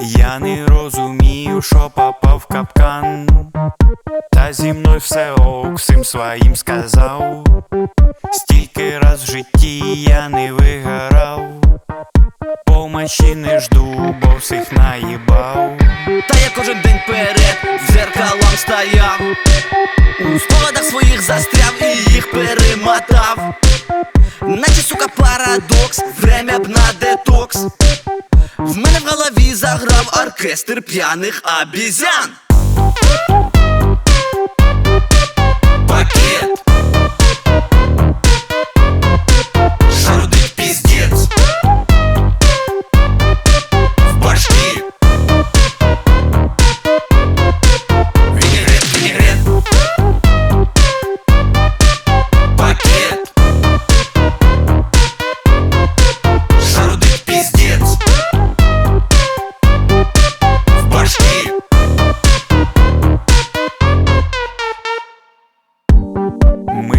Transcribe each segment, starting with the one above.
Я не розумію, що попав в капкан. Та зі мною все ок, всім своїм сказав. Стільки раз в житті я не вигорав. Помощі не жду, бо всіх наїбав. Та я кожен день перед зеркалом стояв У спогадах своїх застряв і їх перемотав Наче сука парадокс, время б на детокс В мене в голові заграв оркестр п'яних обізян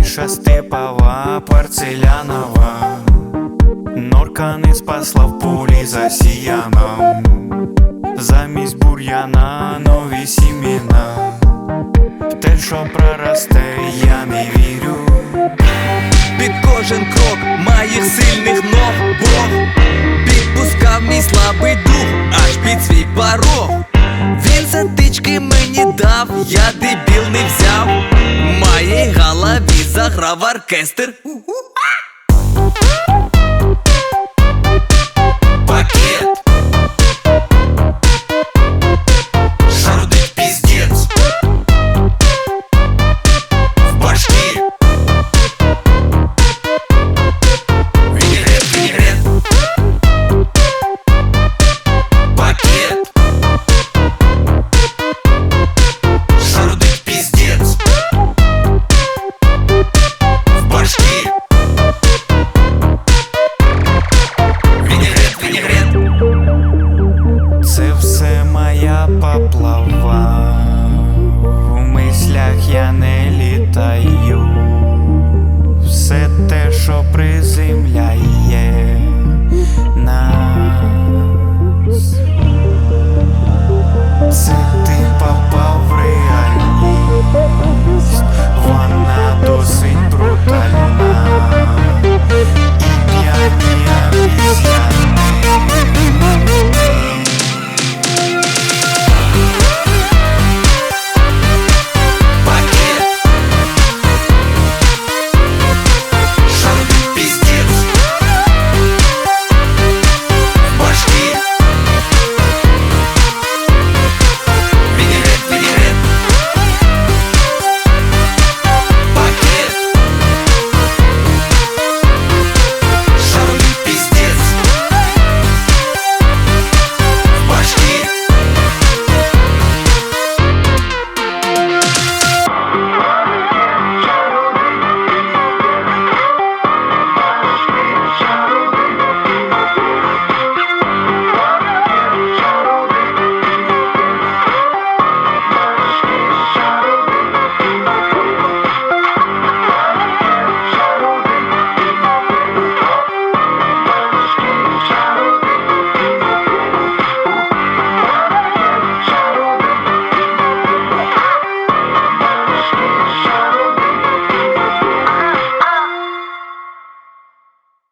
Миша Степова, порцелянова. Норка не спасла в полі за сіяном Замість бур'яна нові сімена те, що проросте, я не вірю. Під кожен крок моїх сильних ног Бог. Підпускав мій слабий дух аж під свій порог. Він затички мені дав, я дебіл моей голове заграв оркестр.